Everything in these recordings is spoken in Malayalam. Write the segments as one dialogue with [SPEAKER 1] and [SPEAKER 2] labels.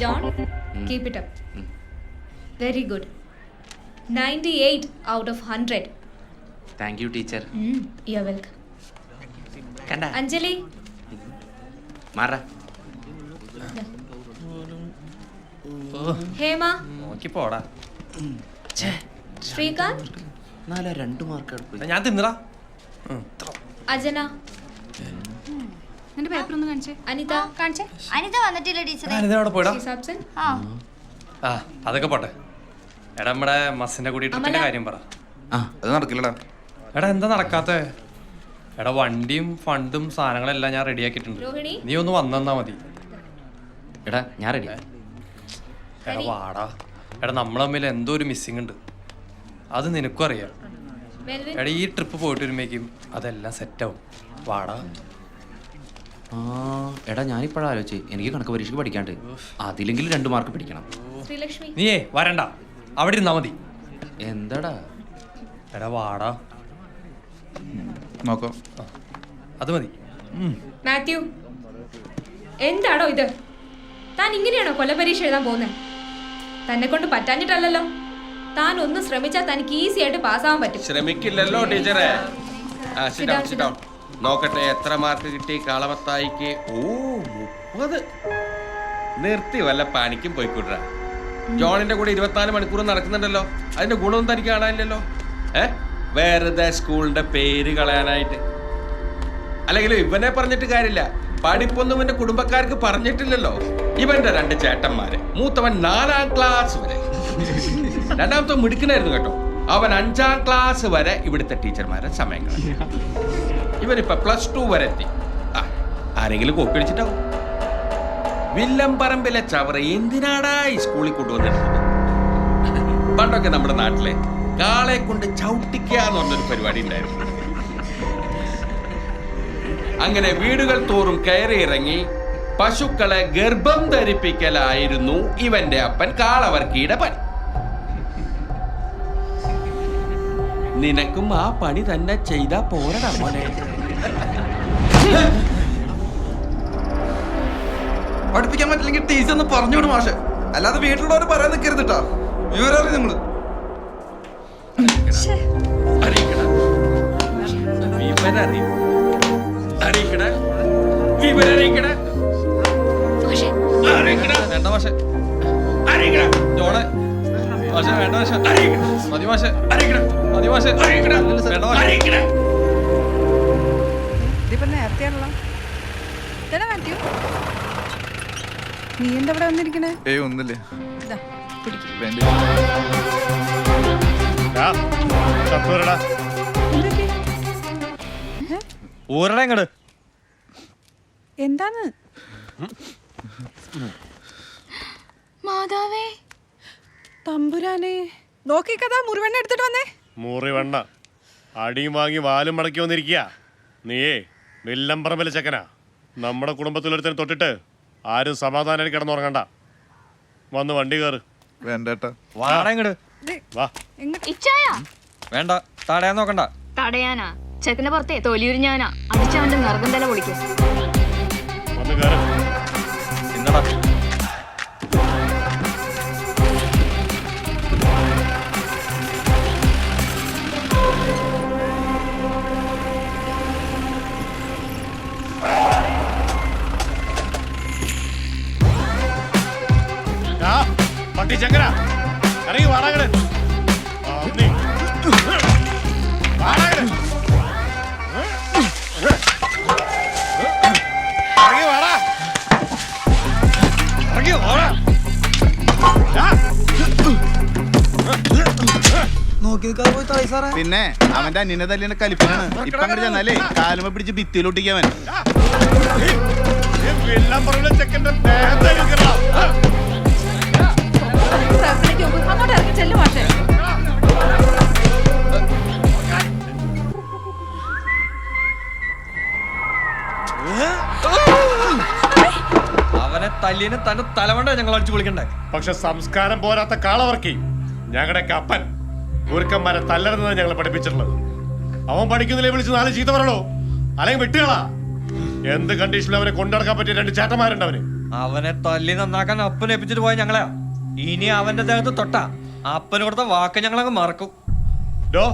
[SPEAKER 1] John keep it up very good ninety eight out of hundred
[SPEAKER 2] thank you teacher
[SPEAKER 1] you
[SPEAKER 2] are
[SPEAKER 1] welcome
[SPEAKER 2] Anjali?
[SPEAKER 1] Hema?
[SPEAKER 3] നോക്കി പോടാ.
[SPEAKER 1] ശ്രീകാന്ത്?
[SPEAKER 2] നാല രണ്ട് മാർക്ക് എടുക്കും
[SPEAKER 3] ഞാൻ തിന്നറാ
[SPEAKER 1] അജന?
[SPEAKER 4] നിന്റെ പേപ്പർ ഒന്ന് കാണിച്ചേ.
[SPEAKER 1] അനിത.
[SPEAKER 4] കാണിച്ചേ.
[SPEAKER 5] അനിത വന്നിട്ടില്ല ടീച്ചറെ?
[SPEAKER 3] അനിത അവിടെ പോയിടാ.
[SPEAKER 5] ആ.
[SPEAKER 3] ആ അതൊക്കെ പോട്ടെ. എടാ നമ്മുടെ മസിന്റെ കൂടി ട്രിപ്പിന്റെ കാര്യം പറ.
[SPEAKER 2] ആ അത് നടക്കില്ലടാ.
[SPEAKER 3] എടാ എന്താ നടക്കാത്തെ? എടാ വണ്ടിയും ഫണ്ടും സാധനങ്ങളെല്ലാം ഞാൻ റെഡിയാക്കിയിട്ടുണ്ട്
[SPEAKER 1] രോഹിണി?
[SPEAKER 3] നീ ഒന്ന് വന്നാ മതി.
[SPEAKER 2] എടാ ഞാൻ റെഡി
[SPEAKER 3] എടാ വാടാ. എടാ നമ്മൾ തമ്മിൽ എന്തോ ഒരു മിസ്സിംഗ് ഉണ്ട്. അത് നിനക്കും അറിയാം. എടാ ഈ ട്രിപ്പ് പോയിട്ട് വരുമ്പോഴേക്കും അതെല്ലാം സെറ്റാവും വാടാ.
[SPEAKER 2] ആ എടാ ഞാനിപ്പോഴാ ആലോചിച്ച്. എനിക്ക് കണക്ക് പരീക്ഷയ്ക്ക് പഠിക്കാണ്ട്. അതിലെങ്കിലും രണ്ട് മാർക്ക് പിടിക്കണം.
[SPEAKER 1] Srilakshmi,
[SPEAKER 3] നീയേ വരണ്ട. അവിടെ ഇരുന്നാ മതി.
[SPEAKER 2] എന്താടാ?
[SPEAKER 3] എടാ വാടാ.
[SPEAKER 6] നോക്കാം.
[SPEAKER 3] അത് മതി.
[SPEAKER 1] മാത്യു. എന്താണോ ഇത്? താൻ ഇങ്ങനെയാണോ കൊലപരീക്ഷ എഴുതാൻ പോകുന്നത് തന്നെ കൊണ്ട് പറ്റാഞ്ഞിട്ടല്ലല്ലോ. താൻ ഒന്ന് ശ്രമിച്ചാൽ തനിക്ക് ഈസി ആയിട്ട് പാസ്സാവാൻ പറ്റും.
[SPEAKER 7] ശ്രമിക്കില്ലല്ലോ ടീച്ചറെ. ആ
[SPEAKER 1] Sit down, sit
[SPEAKER 7] sit down. നോക്കട്ടെ എത്ര മാർക്ക് കിട്ടി? കാളവത്തായിക്ക്? ഓ മുപ്പത്. നിർത്തി വല്ല പണിക്കും പോയിക്കൂട്ട ജോണിന്റെ കൂടെ ഇരുപത്തിനാല് മണിക്കൂർ നടക്കുന്നുണ്ടല്ലോ. അതിന്റെ ഗുണമൊന്നും തനിക്ക് കാണാനില്ലല്ലോ. ഏ? വെറുതെ സ്കൂളിന്റെ പേര് കളയാനായിട്ട്. അല്ലെങ്കിൽ ഇവനെ പറഞ്ഞിട്ട് കാര്യമില്ല. പഠിപ്പൊന്നും ഇവന്റെ കുടുംബക്കാർക്ക് പറഞ്ഞിട്ടില്ലല്ലോ. ഇവന്റെ രണ്ട് ചേട്ടന്മാര്. മൂത്തവൻ നാലാം ക്ലാസ് വരെ. രണ്ടാമത്തെ മിടുക്കനായിരുന്നു കേട്ടോ. അവൻ അഞ്ചാം ക്ലാസ് വരെ ഇവിടുത്തെ ടീച്ചർമാരെ സമയം കളഞ്ഞു ഇവനിപ്പോ പ്ലസ് ടു വരെ എത്തി. ആ ആരെങ്കിലും കോപ്പി അടിച്ചിട്ടാവും വില്ലംപറമ്പിലെ ചവറ എന്തിനാടാ ഈ സ്കൂളിൽ കൊണ്ടുവന്നിട്ടുണ്ട് പണ്ടൊക്കെ നമ്മുടെ നാട്ടിലെ കാളെ കൊണ്ട് ചവിട്ടിക്കുക എന്ന് പറഞ്ഞൊരു പരിപാടി ഉണ്ടായിരുന്നു. അങ്ങനെ വീടുകൾ തോറും കയറി ഇറങ്ങി പശുക്കളെ ഗർഭം ധരിപ്പിക്കലായിരുന്നു ഇവന്റെ അപ്പൻ കാളവർക്കിയുടെ പണി നിനക്കും ആ പണി തന്നെ ചെയ്താ പോരടാ മോനെ.
[SPEAKER 6] പഠിപ്പിക്കാൻ പറ്റില്ലെങ്കിൽ ടീച്ചർ ഒന്ന് പറഞ്ഞോട് മാഷെ. അല്ലാതെ വീട്ടിലുള്ളവർ പറയാൻ നിൽക്കരുത് കേട്ടോ വിവരം അറിയും
[SPEAKER 7] നിങ്ങൾ. അറിയിക്കണേ അറിയിക്കടാ. വിവരറിയിക്കടാ.
[SPEAKER 1] പക്ഷേ
[SPEAKER 3] വേണ്ട
[SPEAKER 7] അറിയിക്കടാ
[SPEAKER 3] മതി മാഷെ മതി മാഷെ വേണ്ട മാഷെ.
[SPEAKER 4] ഇതിപ്പോ നേരത്തെയാണല്ലോ. ഇതാ മാത്യു? നീ എന്താ ഇവിടെ വന്നിരിക്കണേ?
[SPEAKER 6] ഏയ് ഒന്നില്ലേ
[SPEAKER 4] ഇതാ പിടിക്കും.
[SPEAKER 6] വേണ്ടി.
[SPEAKER 3] ഊരടെ ഇങ്ങട്.
[SPEAKER 4] എന്താണ്
[SPEAKER 5] മാതാവേ
[SPEAKER 4] തമ്പുരാനെ നോക്കിക്കതാ മുറിവെണ്ണ എടുത്തിട്ട് വന്നേ.
[SPEAKER 8] മുറിവെണ്ണ. അടിയും വാങ്ങി വാലും മടക്കി വന്നിരിക്കുക. നീയേ വില്ലംപറമ്പിലെ ചെക്കനാ. നമ്മുടെ കുടുംബത്തിലൊരുത്തനെ തൊട്ടിട്ട് ആരും സമാധാനമായിട്ട് കിടന്നുറങ്ങണ്ട. വന്ന് വണ്ടി കയറ്.
[SPEAKER 6] വേണ്ടേട്ടാ.
[SPEAKER 3] വാടാ ഇങ്ങട്
[SPEAKER 8] വാ.
[SPEAKER 5] ഇച്ചായ?
[SPEAKER 3] വേണ്ട തടയാൻ നോക്കണ്ട.
[SPEAKER 5] തടയാനാ. ചെക്കന്റെ പുറത്തെ തൊലിയുരിഞ്ഞാനാ. അടിച്ചവന്റെ നിറകം തല പൊളിക്കും.
[SPEAKER 8] വന്ന് കയറ്.
[SPEAKER 9] പിന്നെ അവന്റെ അനിയനെ തല്ലിന്റെ കലിപ്പനാണ് ഇപ്പൊ അങ്ങനെ ചെന്നാലേ കാലുമ പിടിച്ച് ഭിത്തിയിലൊട്ടിക്കവൻ
[SPEAKER 3] അവനെ തല്ലിന് തന്റെ തലവണ്ട ഞങ്ങൾ അടിച്ചു വിളിക്കണ്ടേ
[SPEAKER 8] പക്ഷെ സംസ്കാരം പോരാത്ത കാളവർക്കി. ഞങ്ങളുടെ കപ്പൻ ഗുരുക്കന്മാരെ തല്ലരുന്നതാണ് ഞങ്ങൾ പഠിപ്പിച്ചിട്ടുള്ളത്. അവൻ പഠിക്കുന്നില്ലേ വിളിച്ച് നാല് ചീത്ത പറയണോ? അല്ലെങ്കിൽ വിട്ടുകളാ? എന്ത് കണ്ടീഷനിലും അവനെ കൊണ്ടടക്കാൻ പറ്റിയ രണ്ട് ചേട്ടന്മാരുണ്ട് അവന്.
[SPEAKER 3] അവനെ തല്ലി നന്നാക്കാൻ അപ്പനെ ഏൽപ്പിച്ചിട്ട് പോയ ഞങ്ങളെ ഇനി അവന്റെ ദേഹത്ത് തൊട്ട. അപ്പന് കൊടുത്ത വാക്ക് ഞങ്ങളങ്ങ് മറക്കും.
[SPEAKER 8] ഡോ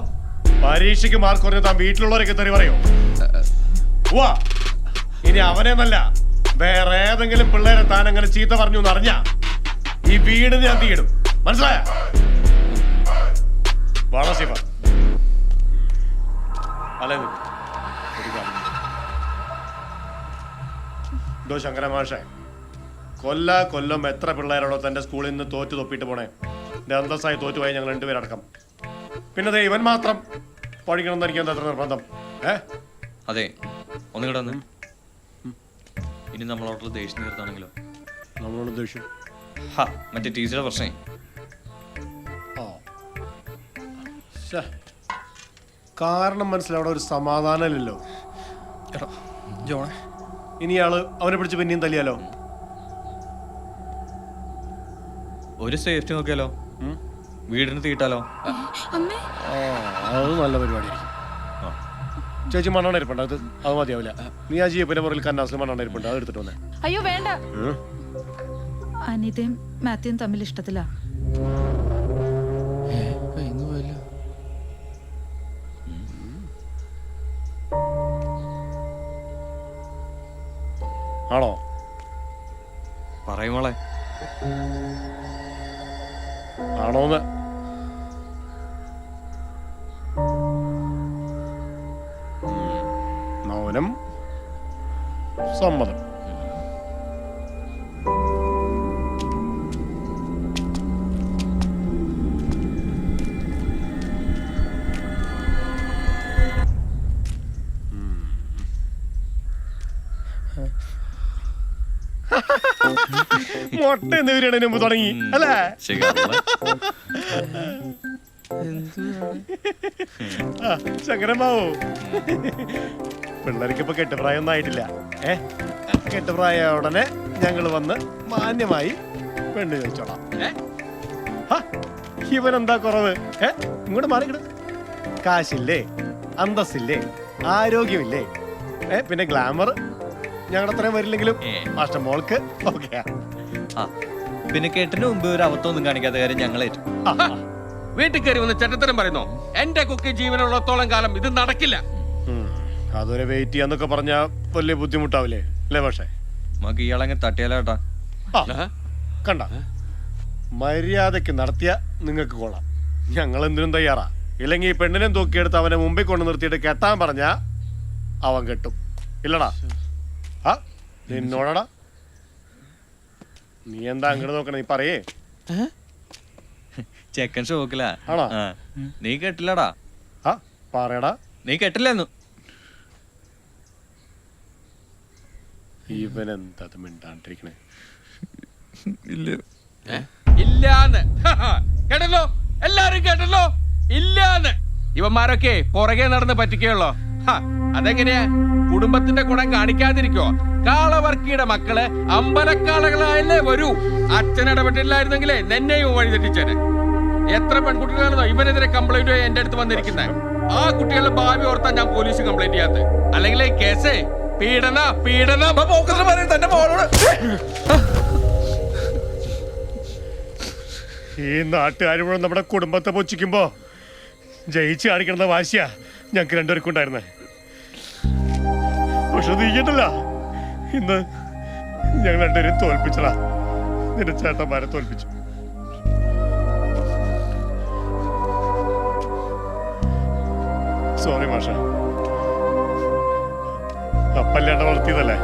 [SPEAKER 8] പരീക്ഷയ്ക്ക് മാർക്ക് കുറഞ്ഞ താൻ വീട്ടിലുള്ളവരൊക്കെ തെറി പറയോ? വാ ഇനി അവനെന്നല്ല വേറെ ഏതെങ്കിലും പിള്ളേരെ താൻ അങ്ങനെ ചീത്ത പറഞ്ഞു എന്ന് അറിഞ്ഞ ഈ വീട് ഞാൻ തീയിടും. മനസ്സിലായ? വളസിഫ അല്ലേ അല്ലെ. ഡോ ശങ്കര മാഷേ കൊല്ല കൊല്ലം എത്ര പിള്ളേരാണോ തന്റെ സ്കൂളിൽ നിന്ന് തോറ്റു തൊപ്പിട്ട് പോണേ? എന്റെ അന്തസ്സായി തോറ്റുപോയി ഞങ്ങൾ രണ്ടുപേരടക്കം. പിന്നെ ദേ ഇവൻ മാത്രം പഠിക്കണം എന്നായിരിക്കും എനിക്ക് എന്താ അത്ര നിർബന്ധം? ഏ?
[SPEAKER 3] അതെ ഒന്ന് കിടന്ന് ഇനി നമ്മളോട്ടുള്ള ദേഷ്യം നിർത്താണെങ്കിലോ
[SPEAKER 8] നമ്മളോട് ദേഷ്യം?
[SPEAKER 3] ഹാ മറ്റേ ടീച്ചറുടെ പ്രശ്നേ.
[SPEAKER 8] കാരണം മനസ്സിലവിടെ അവിടെ ഒരു സമാധാനമില്ലല്ലോ.
[SPEAKER 3] എടാ ജോണേ.
[SPEAKER 8] ഇനി ആൾ അവനെ പിടിച്ച് പിന്നെയും തല്ലിയാലോ?
[SPEAKER 3] ഒരു സേഫ്റ്റി നോക്കിയാലോ? വീടിന് തീട്ടാലോ?
[SPEAKER 8] ആ അത് നല്ല പരിപാടിയായിരിക്കും. ചേച്ചി മണ്ണെണ്ണ ഇരിപ്പുണ്ട് അത് അത് മതിയാവില്ല. നീ ആ ജീപ്പിന്റെ പുറകിൽ കന്നാസിൽ മണ്ണെണ്ണ ഇരിപ്പുണ്ട് അത് എടുത്തിട്ട് വന്നേ.
[SPEAKER 4] അയ്യോ വേണ്ട.
[SPEAKER 8] ഉം.
[SPEAKER 4] അനിതയും മാത്യുവും തമ്മിൽ ഇഷ്ടത്തിലാ.
[SPEAKER 8] മൗനം സമ്മതം. മുട്ട എന്ന് വരികയാണ് മുമ്പ് തുടങ്ങി അല്ലേ? ശങ്കരമാവോ പിള്ളേർക്ക് ഇപ്പൊ കെട്ടുപ്രായം ഒന്നും ആയിട്ടില്ല. ഏ? കെട്ടുപ്രായ ഉടനെ ഞങ്ങൾ വന്ന് മാന്യമായി പെണ്ണ് ചോദിച്ചോളാം? ഇവൻ എന്താ കുറവ്? ഏ? ഇങ്ങോട്ട് മാറിക്കിട് കാശില്ലേ അന്തസ്സില്ലേ ആരോഗ്യമില്ലേ? ഏ പിന്നെ ഗ്ലാമർ ഞങ്ങളുടെ അത്രയും വരില്ലെങ്കിലും മാസ്റ്റർ മോൾക്ക് ഓക്കെ
[SPEAKER 3] പിന്നെ കേട്ടിന് മുമ്പ് ഒരു അബദ്ധമൊന്നും കാണിക്കാത്ത കാര്യം ഞങ്ങളേറ്റു
[SPEAKER 7] വീട്ടിൽ കയറി വന്ന് ചട്ടത്തരം പറയുന്നു? എന്റെ കുക്കി ജീവനുള്ളത്തോളം കാലം ഇത് നടക്കില്ല.
[SPEAKER 8] അതുവരെ വെയിറ്റ് ചെയ്യാന്നൊക്കെ പറഞ്ഞ വലിയ ബുദ്ധിമുട്ടാവില്ലേ? അല്ലേ പക്ഷേ
[SPEAKER 3] നമുക്ക് ഇയാളങ്ങ് തട്ടിയാലേട്ടാ.
[SPEAKER 8] ആ, കണ്ട. മര്യാദയ്ക്ക് നടത്തിയ നിങ്ങൾക്ക് കൊള്ളാം. ഞങ്ങൾ എന്തിനും തയ്യാറാ. ഇല്ലെങ്കിൽ ഈ പെണ്ണിനെ തൂക്കിയെടുത്ത് അവനെ മുമ്പിൽ കൊണ്ടു നിർത്തിയിട്ട് കെട്ടാൻ പറഞ്ഞ അവൻ കെട്ടും. ഇല്ലടാ. ആ നിന്നോടാ. നീ എന്താ അങ്ങോട്ട് നോക്കണേ? നീ പറയേ.
[SPEAKER 3] ചെക്കൻ ഷോക്കില.
[SPEAKER 8] ആണോ?
[SPEAKER 3] നീ കെട്ടില്ലടാ.
[SPEAKER 8] ആ പറയടാ.
[SPEAKER 3] നീ കെട്ടില്ലെന്നു.
[SPEAKER 8] ഇവൻ എന്താ മിണ്ടാണ്ടിരിക്കണേ?
[SPEAKER 7] ഇല്ലാന്ന്. കേട്ടല്ലോ? എല്ലാരും കേട്ടല്ലോ? ഇല്ലാന്ന്. ഇവന്മാരൊക്കെ പുറകെ നടന്ന് പറ്റിക്കുള്ളോ അതെങ്ങനെയാ? കുടുംബത്തിന്റെ ഗുണം കാണിക്കാതിരിക്കോ? കാളവർക്കിയുടെ മക്കൾ അമ്പലക്കാളകളായല്ലേ വരൂ. അച്ഛൻ ഇടപെട്ടില്ലായിരുന്നെങ്കിലേ നെന്നെയും വഴി തെറ്റിച്ചേനെ. എത്ര പെൺകുട്ടികളാണെന്നോ ഇവനെതിരെ കംപ്ലൈന്റ് എന്റെ അടുത്ത് വന്നിരിക്കുന്നത് ആ കുട്ടികളുടെ ഭാവി ഓർത്താൻ ഞാൻ പോലീസ് കംപ്ലൈന്റ് ചെയ്യാത്തത് അല്ലെങ്കിൽ കേസേ പീഡന പീഡന. തന്റെ മോളോട്.
[SPEAKER 8] ഈ നാട്ടുകാർ മുഴുവൻ നമ്മുടെ കുടുംബത്തെ പൊച്ചിക്കുമ്പോ ജയിച്ച് കാണിക്കണ വാശിയ ഞങ്ങൾക്ക് രണ്ടുപേർക്കും ഉണ്ടായിരുന്നേ. പക്ഷെ നീക്കിട്ടില്ല ഇന്ന് ഞങ്ങൾ രണ്ടുപേരും തോൽപ്പിച്ചടാ നിന്റെ ചേട്ടന്മാരെ തോൽപ്പിച്ചു. സോറി മാഷ. അപ്പല്ലാണ്ട് വളർത്തിയതല്ലേ?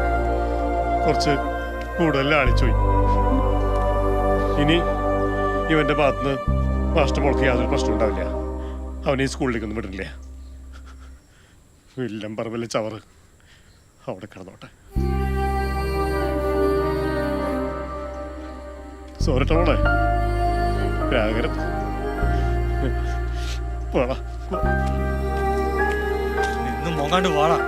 [SPEAKER 8] കുറച്ച് കൂടുതൽ ആളിച്ചുപോയി ഇനി ഇവന്റെ ഭാഗത്തുനിന്ന് മോൾക്ക് യാതൊരു പ്രശ്നം ഉണ്ടാവില്ല. അവനെ ഈ സ്കൂളിലേക്കൊന്നും വിടില്ല വില്ലം പറമ്പിലെ ചവറ് അവിടെ കിടന്നോട്ടെ. സോറിട്ടോളെ രാഗരം പോടാ.
[SPEAKER 3] നിന്ന് മോങ്ങാണ്ട് വാടാ.